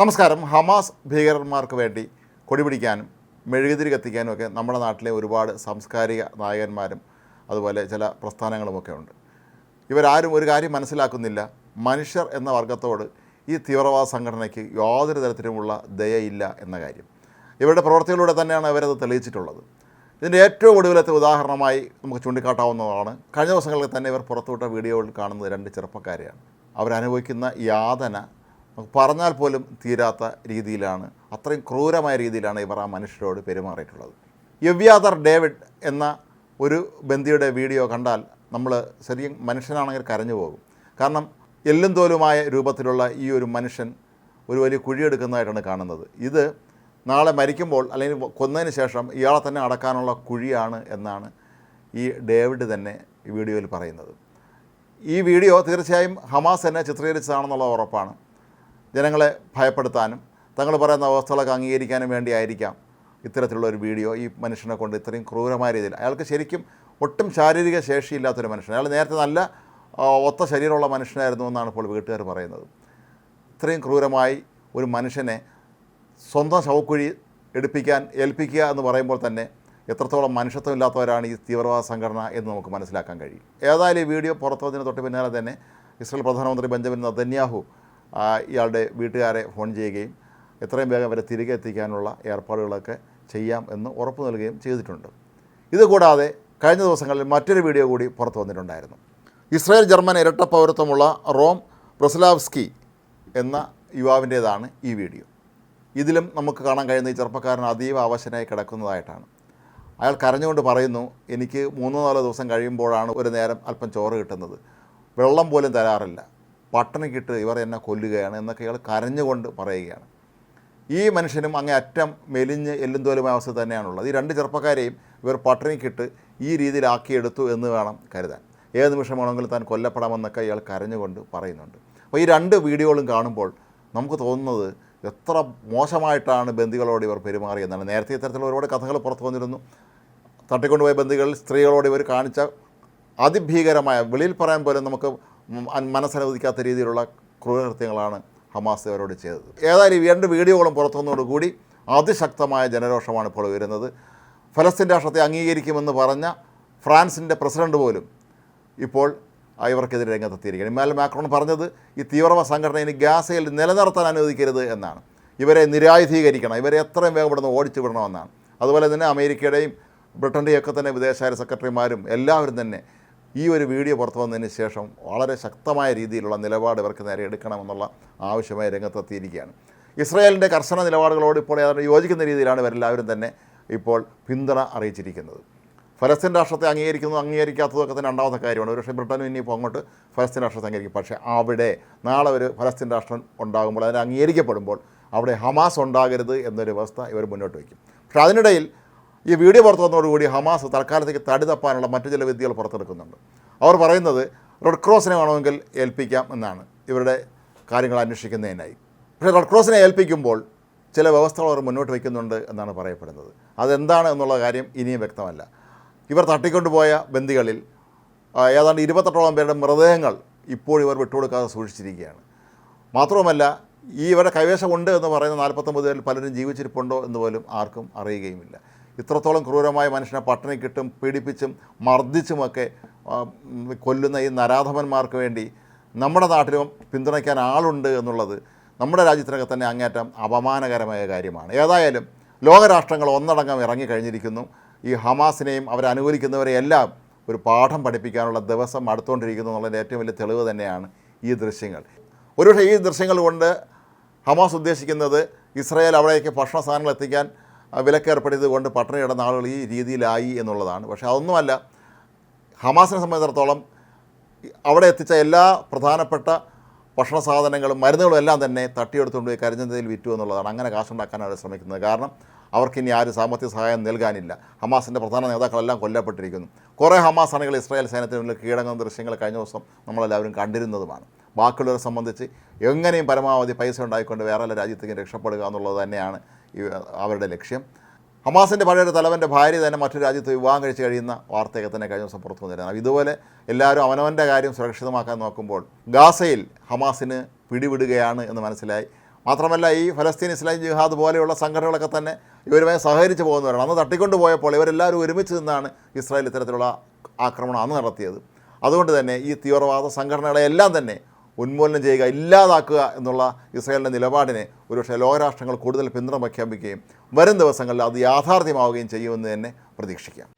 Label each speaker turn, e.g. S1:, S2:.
S1: നമസ്കാരം. ഹമാസ് ഭീകരന്മാർക്ക് വേണ്ടി കൊടിപിടിക്കാനും മെഴുകുതിരി കത്തിക്കാനും ഒക്കെ നമ്മുടെ നാട്ടിലെ ഒരുപാട് സാംസ്കാരിക നായകന്മാരും അതുപോലെ ചില പ്രസ്ഥാനങ്ങളുമൊക്കെ ഉണ്ട്. ഇവരാരും ഒരു കാര്യം മനസ്സിലാക്കുന്നില്ല. മനുഷ്യർ എന്ന വർഗത്തോട് ഈ തീവ്രവാദ സംഘടനയ്ക്ക് യാതൊരു തരത്തിലുമുള്ള ദയയില്ല എന്ന കാര്യം. ഇവരുടെ പ്രവർത്തികളിലൂടെ തന്നെയാണ് അവരത് തെളിയിച്ചിട്ടുള്ളത്. ഇതിന്റെ ഏറ്റവും ഒടുവിലത്തെ ഉദാഹരണമായി നമുക്ക് ചൂണ്ടിക്കാട്ടാവുന്നതാണ്. കഴിഞ്ഞ ദിവസങ്ങളിൽ തന്നെ ഇവർ പുറത്തുവിട്ട വീഡിയോയിൽ കാണുന്നത് രണ്ട് ചെറുപ്പക്കാരെയാണ്. അവരനുഭവിക്കുന്ന യാതന നമുക്ക് പറഞ്ഞാൽ പോലും തീരാത്ത രീതിയിലാണ് അത്രയും ക്രൂരമായ രീതിയിലാണ് ഇവർ ആ മനുഷ്യരോട് പെരുമാറിയിട്ടുള്ളത്. യവ്യാദർ ഡേവിഡ് എന്ന ഒരു ബന്ധിയുടെ വീഡിയോ കണ്ടാൽ നമ്മൾ ശരിക്കും മനുഷ്യനാണെങ്കിൽ കരഞ്ഞു പോകും. കാരണം എല്ലും തോലുമായ രൂപത്തിലുള്ള ഈ ഒരു മനുഷ്യൻ ഒരു വലിയ കുഴിയെടുക്കുന്നതായിട്ടാണ് കാണുന്നത്. ഇത് നാളെ മരിക്കുമ്പോൾ അല്ലെങ്കിൽ കൊന്നതിന് ശേഷം ഇയാളെ തന്നെ അടക്കാനുള്ള കുഴിയാണ് എന്നാണ് ഈ ഡേവിഡ് തന്നെ വീഡിയോയിൽ പറയുന്നത്. ഈ വീഡിയോ തീർച്ചയായും ഹമാസ് തന്നെ ചിത്രീകരിച്ചതാണെന്നുള്ള ഉറപ്പാണ്. ജനങ്ങളെ ഭയപ്പെടുത്താനും തങ്ങൾ പറയുന്ന അവസ്ഥകളൊക്കെ അംഗീകരിക്കാനും വേണ്ടിയായിരിക്കാം ഇത്തരത്തിലുള്ള ഒരു വീഡിയോ ഈ മനുഷ്യനെ കൊണ്ട് ഇത്രയും ക്രൂരമായ രീതിയിൽ. അയാൾക്ക് ശരിക്കും ഒട്ടും ശാരീരിക ശേഷിയില്ലാത്തൊരു മനുഷ്യൻ അയാൾ നേരത്തെ നല്ല ഒത്ത ശരീരമുള്ള മനുഷ്യനായിരുന്നു എന്നാണ് ഇപ്പോൾ വീട്ടുകാർ പറയുന്നത്. ഇത്രയും ക്രൂരമായി ഒരു മനുഷ്യനെ സ്വന്തം ശവക്കുഴി എടുപ്പിക്കാൻ ഏൽപ്പിക്കുക എന്ന് പറയുമ്പോൾ തന്നെ എത്രത്തോളം മനുഷ്യത്വമില്ലാത്തവരാണ് ഈ തീവ്രവാദ സംഘടന എന്ന് നമുക്ക് മനസ്സിലാക്കാൻ കഴിയും. ഏതായാലും ഈ വീഡിയോ പുറത്തു വന്നതിന് തൊട്ട് പിന്നാലെ തന്നെ ഇസ്രായേൽ പ്രധാനമന്ത്രി ബെഞ്ചമിൻ നദന്യാഹു ഇയാളുടെ വീട്ടുകാരെ ഫോൺ ചെയ്യുകയും എത്രയും വേഗം വരെ തിരികെ എത്തിക്കാനുള്ള ഏർപ്പാടുകളൊക്കെ ചെയ്യാം എന്ന് ഉറപ്പ് നൽകുകയും ചെയ്തിട്ടുണ്ട്. ഇതുകൂടാതെ കഴിഞ്ഞ ദിവസങ്ങളിൽ മറ്റൊരു വീഡിയോ കൂടി പുറത്തു വന്നിട്ടുണ്ടായിരുന്നു. ഇസ്രായേൽ ജർമ്മൻ ഇരട്ട പൗരത്വമുള്ള റോം ബ്രസ്ലാവ്സ്കി എന്ന യുവാവിന്റേതാണ് ഈ വീഡിയോ. ഇതിലും നമുക്ക് കാണാൻ കഴിയുന്ന ഈ ചെറുപ്പക്കാരൻ അതീവ ആവശ്യനായി കിടക്കുന്നതായിട്ടാണ്. അയാൾ കരഞ്ഞുകൊണ്ട് പറയുന്നു എനിക്ക് മൂന്നോ നാലോ ദിവസം കഴിയുമ്പോഴാണ് ഒരു നേരം അല്പം ചോറ് കിട്ടുന്നത്. വെള്ളം പോലും തരാറില്ല. പട്ടണിക്കിട്ട് ഇവർ എന്നെ കൊല്ലുകയാണ് എന്നൊക്കെ ഇയാൾ കരഞ്ഞുകൊണ്ട് പറയുകയാണ്. ഈ മനുഷ്യനും അങ്ങേ അറ്റം മെലിഞ്ഞ് എല്ലും അവസ്ഥ തന്നെയാണുള്ളത്. ഈ രണ്ട് ചെറുപ്പക്കാരെയും ഇവർ പട്ടണിക്കിട്ട് ഈ രീതിയിലാക്കിയെടുത്തു എന്ന് വേണം കരുതാൻ. ഏത് നിമിഷം വേണമെങ്കിലും താൻ കൊല്ലപ്പെടാമെന്നൊക്കെ ഇയാൾ കരഞ്ഞുകൊണ്ട് പറയുന്നുണ്ട്. അപ്പോൾ ഈ രണ്ട് വീഡിയോകളും കാണുമ്പോൾ നമുക്ക് തോന്നുന്നത് എത്ര മോശമായിട്ടാണ് ബന്ധികളോട് ഇവർ പെരുമാറിയെന്നാണ് നേരത്തെ ഇത്തരത്തിലുള്ള ഒരുപാട് കഥകൾ പുറത്തു വന്നിരുന്നു. തട്ടിക്കൊണ്ടുപോയ ബന്ധികളിൽ സ്ത്രീകളോട് ഇവർ കാണിച്ച അതിഭീകരമായ വെളിയിൽ പറയാൻ പോലും നമുക്ക് മനസ്സനുവദിക്കാത്ത രീതിയിലുള്ള ക്രൂരകൃത്യങ്ങളാണ് ഹമാസ് അവരോട് ചെയ്തത്. ഏതായാലും രണ്ട് വീഡിയോകളും പുറത്തുനിന്നോടുകൂടി അതിശക്തമായ ജനരോഷമാണ് ഇപ്പോൾ വരുന്നത് ഫലസ്തീൻ രാഷ്ട്രത്തെ അംഗീകരിക്കുമെന്ന് പറഞ്ഞ ഫ്രാൻസിന്റെ പ്രസിഡന്റ് പോലും ഇപ്പോൾ ഇവർക്കെതിരെ രംഗത്തെത്തിയിരിക്കുകയാണ്. ഇമാൽ മാക്രോൺ പറഞ്ഞത് ഈ തീവ്രവാദ സംഘടന ഇനി ഗാസയിൽ നിലനിർത്താൻ അനുവദിക്കരുത് എന്നാണ്. ഇവരെ നിരായുധീകരിക്കണം. ഇവരെ എത്രയും വേഗം ഇവിടുന്ന് ഓടിച്ചു വിടണമെന്നാണ് അതുപോലെ തന്നെ അമേരിക്കയുടെയും ബ്രിട്ടന്റെയും ഒക്കെ തന്നെ വിദേശകാര്യ സെക്രട്ടറിമാരും എല്ലാവരും തന്നെ ഈ ഒരു വീഡിയോ പുറത്തു വന്നതിന് ശേഷം വളരെ ശക്തമായ രീതിയിലുള്ള നിലപാട് ഇവർക്ക് നേരെ എടുക്കണമെന്നുള്ള ആവശ്യമായി രംഗത്തെത്തിയിരിക്കുകയാണ്. ഇസ്രായേലിന്റെ കർശന നിലപാടുകളോട് ഇപ്പോൾ ഏതാണ്ട് യോജിക്കുന്ന രീതിയിലാണ് ഇവരെല്ലാവരും തന്നെ ഇപ്പോൾ പിന്തുണ അറിയിച്ചിരിക്കുന്നത്. ഫലസ്തീൻ രാഷ്ട്രത്തെ അംഗീകരിക്കുന്നതും അംഗീകരിക്കാത്തതൊക്കെ തന്നെ രണ്ടാമത്തെ കാര്യമാണ്. ഒരുപക്ഷെ ബ്രിട്ടനും ഇനിയിപ്പോൾ അങ്ങോട്ട് ഫലസ്തീൻ രാഷ്ട്രത്തെ അംഗീകരിക്കും. പക്ഷേ അവിടെ നാളെ ഒരു ഫലസ്തീൻ രാഷ്ട്രം ഉണ്ടാകുമ്പോൾ അതിനെ അംഗീകരിക്കപ്പെടുമ്പോൾ അവിടെ ഹമാസ് ഉണ്ടാകരുത് എന്നൊരു വ്യവസ്ഥ ഇവർ മുന്നോട്ട് വയ്ക്കും. പക്ഷേ അതിനിടയിൽ ഈ വീഡിയോ പുറത്തു വന്നതോടുകൂടി ഹമാസ് തൽക്കാലത്തേക്ക് തടി തപ്പാനുള്ള മറ്റു ചില വിദ്യകൾ പുറത്തെടുക്കുന്നുണ്ട്. അവർ പറയുന്നത് റെഡ് ക്രോസിനെ വേണമെങ്കിൽ ഏൽപ്പിക്കാം എന്നാണ്. ഇവരുടെ കാര്യങ്ങൾ അന്വേഷിക്കുന്നതിനായി. പക്ഷേ റെഡ് ക്രോസിനെ ഏൽപ്പിക്കുമ്പോൾ ചില വ്യവസ്ഥകൾ അവർ മുന്നോട്ട് വയ്ക്കുന്നുണ്ട് എന്നാണ് പറയപ്പെടുന്നത്. അതെന്താണ് എന്നുള്ള കാര്യം ഇനിയും വ്യക്തമല്ല. ഇവർ തട്ടിക്കൊണ്ടുപോയ ബന്ദികളിൽ ഏതാണ്ട് ഇരുപത്തെട്ടോളം പേരുടെ മൃതദേഹങ്ങൾ ഇപ്പോൾ ഇവർ വിട്ടുകൊടുക്കാതെ സൂക്ഷിച്ചിരിക്കുകയാണ്. മാത്രവുമല്ല ഈ ഇവരുടെ കൈവശമുണ്ട് എന്ന് പറയുന്ന നാൽപ്പത്തൊമ്പത് പേരിൽ പലരും ജീവിച്ചിരിപ്പുണ്ടോ എന്ന് പോലും ആർക്കും അറിയുകയുമില്ല. ഇത്രത്തോളം ക്രൂരമായ മനുഷ്യനെ പട്ടിണിക്കിട്ടും പീഡിപ്പിച്ചും മർദ്ദിച്ചുമൊക്കെ കൊല്ലുന്ന ഈ നരാധമന്മാർക്ക് വേണ്ടി നമ്മുടെ നാട്ടിലും പിന്തുണയ്ക്കാൻ ആളുണ്ട് എന്നുള്ളത് നമ്മുടെ രാജ്യത്തിനൊക്കെ തന്നെ അങ്ങേറ്റം അപമാനകരമായ കാര്യമാണ്. ഏതായാലും ലോകരാഷ്ട്രങ്ങൾ ഒന്നടങ്കം ഇറങ്ങിക്കഴിഞ്ഞിരിക്കുന്നു. ഈ ഹമാസിനെയും അവരെ അനുകൂലിക്കുന്നവരെയെല്ലാം ഒരു പാഠം പഠിപ്പിക്കാനുള്ള ദിവസം അടുത്തുകൊണ്ടിരിക്കുന്നു എന്നുള്ളതിന്റെ ഏറ്റവും വലിയ തെളിവ് തന്നെയാണ് ഈ ദൃശ്യങ്ങൾ. ഒരുപക്ഷെ ഈ ദൃശ്യങ്ങൾ കൊണ്ട് ഹമാസ് ഉദ്ദേശിക്കുന്നത് ഇസ്രയേൽ അവിടേക്ക് ഭക്ഷണ സാധനങ്ങൾ എത്തിക്കാൻ വിലക്കേർപ്പെടുത്തിയത് കൊണ്ട് പട്ടണി കിടന്ന ആളുകൾ ഈ രീതിയിലായി എന്നുള്ളതാണ്. പക്ഷേ അതൊന്നുമല്ല. ഹമാസിനെ സംബന്ധിച്ചിടത്തോളം അവിടെ എത്തിച്ച എല്ലാ പ്രധാനപ്പെട്ട ഭക്ഷണ സാധനങ്ങളും മരുന്നുകളും എല്ലാം തന്നെ തട്ടിയെടുത്തുകൊണ്ട് പോയി കരിഞ്ചന്തയിൽ വിറ്റു എന്നുള്ളതാണ്. അങ്ങനെ കാശുണ്ടാക്കാൻ അവർ ശ്രമിക്കുന്നത്. കാരണം അവർക്ക് ഇനി ആരും സാമ്പത്തിക സഹായം നൽകാനില്ല. ഹമാസിന്റെ പ്രധാന നേതാക്കളെല്ലാം കൊല്ലപ്പെട്ടിരിക്കുന്നു. കുറേ ഹമാസ് അണികൾ ഇസ്രായേൽ സൈന്യത്തിന് മുന്നിൽ കീഴടങ്ങുന്ന ദൃശ്യങ്ങൾ കഴിഞ്ഞ ദിവസം നമ്മളെല്ലാവരും കണ്ടിരുന്നതുമാണ്. ബാക്കിയുള്ളവരെ സംബന്ധിച്ച് എങ്ങനെയും പരമാവധി പൈസ ഉണ്ടായിക്കൊണ്ട് വേറെ എല്ലാ രാജ്യത്തേക്കും രക്ഷപ്പെടുക എന്നുള്ളത് തന്നെയാണ് അവരുടെ ലക്ഷ്യം. ഹമാസിന്റെ പഴയ തലവന്റെ ഭാര്യ തന്നെ മറ്റൊരു രാജ്യത്ത് വിവാഹം കഴിച്ച് കഴിയുന്ന വാർത്തയൊക്കെ തന്നെ കഴിഞ്ഞ ദിവസം പുറത്തു വന്നിരുന്നു. ഇതുപോലെ എല്ലാവരും അവനവന്റെ കാര്യം സുരക്ഷിതമാക്കാൻ നോക്കുമ്പോൾ ഗാസയിൽ ഹമാസിന് പിടിവിടുകയാണ് എന്ന് മനസ്സിലായി. മാത്രമല്ല ഈ ഫലസ്തീൻ ഇസ്ലാം ജിഹാദ് പോലെയുള്ള സംഘടനകളൊക്കെ തന്നെ ഇവരുമായി സഹകരിച്ച് പോകുന്നവരാണ്. അന്ന് തട്ടിക്കൊണ്ട് പോയപ്പോൾ ഇവരെല്ലാവരും ഒരുമിച്ച് നിന്നാണ് ഇസ്രായേൽ ഇത്തരത്തിലുള്ള ആക്രമണം അന്ന് നടത്തിയത്. അതുകൊണ്ട് തന്നെ ഈ തീവ്രവാദ സംഘടനകളെല്ലാം തന്നെ ഉന്മൂലനം ചെയ്യുക ഇല്ലാതാക്കുക എന്നുള്ള ഇസ്രായേലിന്റെ നിലപാടിനെ ഒരുപക്ഷെ ലോകരാഷ്ട്രങ്ങൾ കൂടുതൽ പിന്തുണ പ്രഖ്യാപിക്കുകയും വരും ദിവസങ്ങളിൽ അത് യാഥാർത്ഥ്യമാവുകയും ചെയ്യുമെന്ന് തന്നെ പ്രതീക്ഷിക്കാം.